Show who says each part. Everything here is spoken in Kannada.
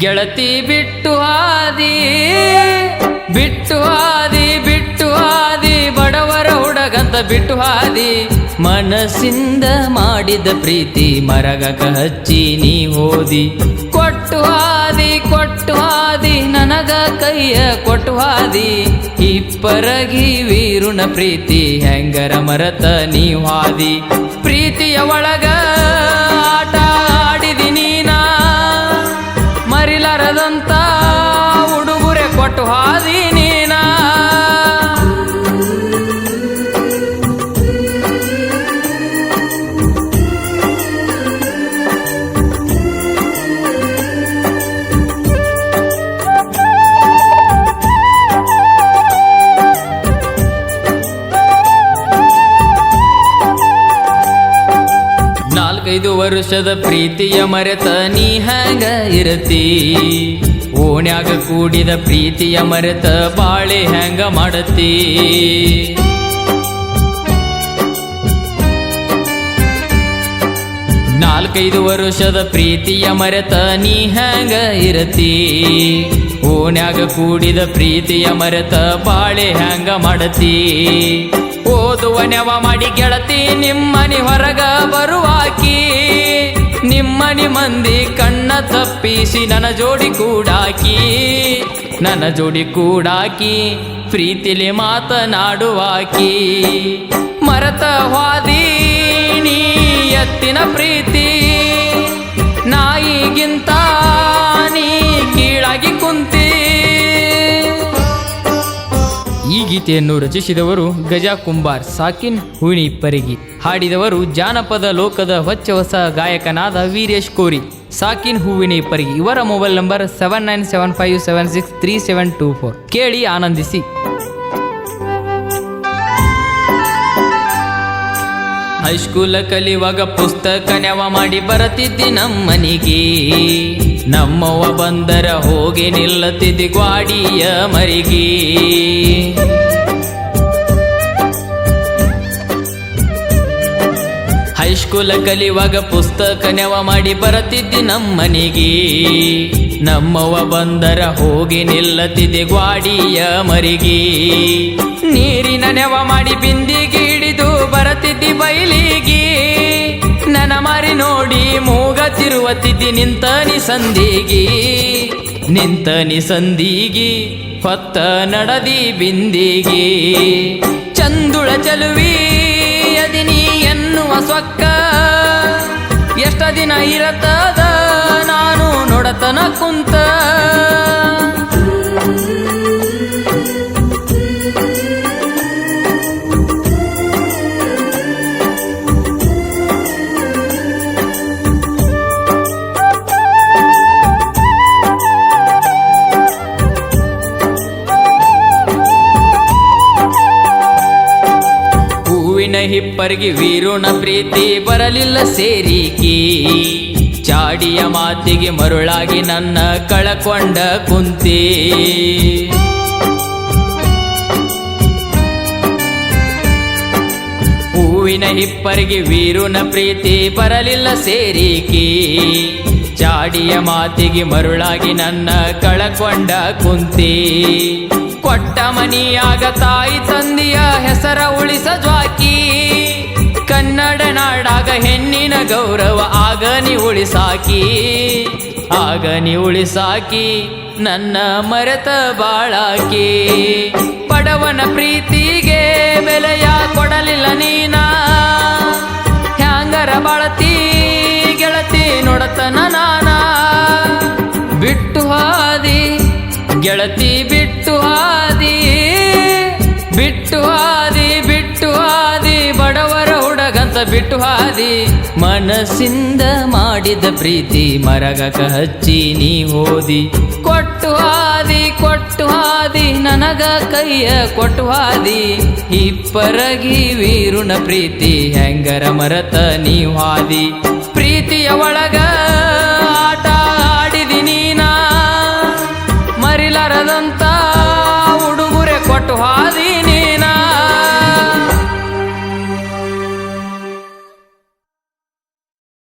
Speaker 1: ಗೆಳತಿ ಬಿಟ್ಟು ಹಾದಿ ಬಿಟ್ಟು ಹಾದಿ ಬಿಟ್ಟು ಹಾದಿ, ಬಡವರ ಹುಡುಗಂತ ಬಿಟ್ಟು ಹಾದಿ. ಮನಸ್ಸಿಂದ ಮಾಡಿದ ಪ್ರೀತಿ ಮರಗಕ ಹಚ್ಚಿ ನೀ ಓದಿ. ಕೊಟ್ಟು ಹಾದಿ ಕೊಟ್ಟು ಹಾದಿ, ನನಗ ಕೈಯ ಕೊಟ್ಟು ಹಾದಿ. ಇಪ್ಪರಗಿ ವೀರುನ ಪ್ರೀತಿ, ಹೆಂಗರ ಮರತ ನೀ ಹಾದಿ. ಪ್ರೀತಿಯ ಒಳಗ ನಾಲ್ಕೈದು ವರ್ಷದ ಪ್ರೀತಿಯ ಮರೆತ ನೀ ಹ್ಯಾಂಗ ಇರತಿ ಓಣ್ಯಾಗ ಕೂಡಿದ ಪ್ರೀತಿಯ ಮರೆತ ಬಾಳೆ ಹ್ಯಾಂಗ ಮಾಡತಿ ನಾಲ್ಕೈದು ವರ್ಷದ ಪ್ರೀತಿಯ ಮರೆತ ನೀ ಹ್ಯಾಂಗ ಇರತಿ ಓಣ್ಯಾಗ ಕೂಡಿದ ಪ್ರೀತಿಯ ಮರೆತ ಬಾಳೆ ಹ್ಯಾಂಗ ಮಾಡತಿ ಓದುವ ನೆವ ಮಾಡಿ ಗೆಳತಿ, ನಿಮ್ಮನಿ ಹೊರಗ ಬರುವಾಕಿ. ನಿಮ್ಮನಿ ಮಂದಿ ಕಣ್ಣ ತಪ್ಪಿಸಿ ನನ್ನ ಜೋಡಿ ಕೂಡಾಕಿ. ನನ್ನ ಜೋಡಿ ಕೂಡಾಕಿ, ಪ್ರೀತಿಲಿ ಮಾತನಾಡುವಾಕಿ. ಮರತ ನೀ, ಎತ್ತಿನ ಪ್ರೀತಿ. ನಾಯಿಗಿಂತ ಗೀತೆಯನ್ನು ರಚಿಸಿದವರು ಗಜಾ ಕುಂಬಾರ್ ಸಾಕಿನ್ ಹುಣಿ ಪರಿಗಿ. ಹಾಡಿದವರು ಜಾನಪದ ಲೋಕದ ಹೊಚ್ಚ ಹೊಸ ಗಾಯಕನಾದ ವೀರೇಶ್ ಕೋರಿ. ಸಾಕಿನ್ ಹೂವಿನಿ ಪರಿಗಿ. ಇವರ mobile number seven nine seven five seven six three seven two four. ಕೇಳಿ ಆನಂದಿಸಿ. ಹೈಸ್ಕೂಲ ಕಲಿಯುವಾಗ ಪುಸ್ತಕ ನೆವ ಮಾಡಿ ಬರತಿದ್ದಿ ನಮ್ಮನಿಗೆ. ನಮ್ಮವ್ವ ಬಂದರ ಹೋಗಿ ನಿಲ್ಲತಿದ್ದಿ ಗ್ವಾಡಿಯ ಮರಿಗಿ. ಹೈಸ್ಕೂಲ ಕಲಿಯುವಾಗ ಪುಸ್ತಕ ನೆವ ಮಾಡಿ ಬರತಿದ್ದಿ ನಮ್ಮನಿಗೆ. ನಮ್ಮವ ಬಂದರ ಹೋಗಿ ನಿಲ್ಲತಿದ್ದಿ ಗ್ವಾಡಿಯ ಮರಿಗಿ. ನೀರಿನ ನೆವ ಮಾಡಿ ಮೂಗ ತಿಥಿ ನಿಂತ ನಿ ಸಂದಿಗಿ ನಿಂತ ನಿ ಸಂದಿಗಿ, ಹೊತ್ತ ನಡದಿ ಬಿಂದಿಗಿ. ಚಂದುಳ ಚಲುವಿ ಅದಿನಿ ಎನ್ನುವ ಸೊಕ್ಕ ಎಷ್ಟ ದಿನ ಇರತದ, ನಾನು ನೋಡತನ ಕುಂತ. ಹಿಪ್ಪರಿಗೆ ವೀರುಣ ಪ್ರೀತಿ ಬರಲಿಲ್ಲ ಸೇರಿಕಿ ಚಾಡಿಯ ಮಾತಿಗೆ ಮರುಳಾಗಿ ನನ್ನ ಕಳಕೊಂಡ ಕುಂತಿ. ಹೂವಿನ ಹಿಪ್ಪರಿಗೆ ವೀರುನ ಪ್ರೀತಿ ಬರಲಿಲ್ಲ ಸೇರಿಕಿ ಚಾಡಿಯ ಮಾತಿಗೆ ಮರುಳಾಗಿ ನನ್ನ ಕಳಕೊಂಡ ಕುಂತಿ. ಕೊಟ್ಟ ಮನಿಯಾಗ ತಾಯಿ ತಂದೆಯ ಹೆಸರ ಉಳಿಸ ಜ್ವಾಕಿ. ಕನ್ನಡ ನಾಡಾಗ ಹೆಣ್ಣಿನ ಗೌರವ ಆಗ ನೀ ಉಳಿಸಾಕಿ. ಆಗ ನೀ ಉಳಿಸಾಕಿ ನನ್ನ ಮರೆತ ಬಾಳಾಕಿ. ಪಡವನ ಪ್ರೀತಿಗೆ ಬೆಲೆಯ ಕೊಡಲಿಲ್ಲ ನೀನ. ಹ್ಯಾಂಗರ ಬಾಳತಿ, ಗೆಳತಿ ನೋಡತನ ನಾನ. ಬಿಟ್ಟು ಹಾದಿ ಗೆಳತಿ ಬಿಟ್ಟು ಹಾದಿ ಬಿಟ್ಟು ಹಾದಿ ಬಿಟ್ಟು ಹಾದಿ, ಬಡವರ ಹುಡುಗಂತ ಬಿಟ್ಟು ಹಾದಿ. ಮನಸ್ಸಿಂದ ಮಾಡಿದ ಪ್ರೀತಿ ಮರಗಕ ಹಚ್ಚಿ ನೀ ಓದಿ ಕೊಟ್ಟು ಹಾದಿ ಕೊಟ್ಟು ಹಾದಿ, ನನಗ ಕೈಯ ಕೊಟ್ಟು ಹಾದಿ. ಇಪ್ಪರಗಿ ವೀರುನ ಪ್ರೀತಿ, ಹೆಂಗರ ಮರತ ನೀ ಹಾದಿ. ಪ್ರೀತಿಯ ಒಳಗ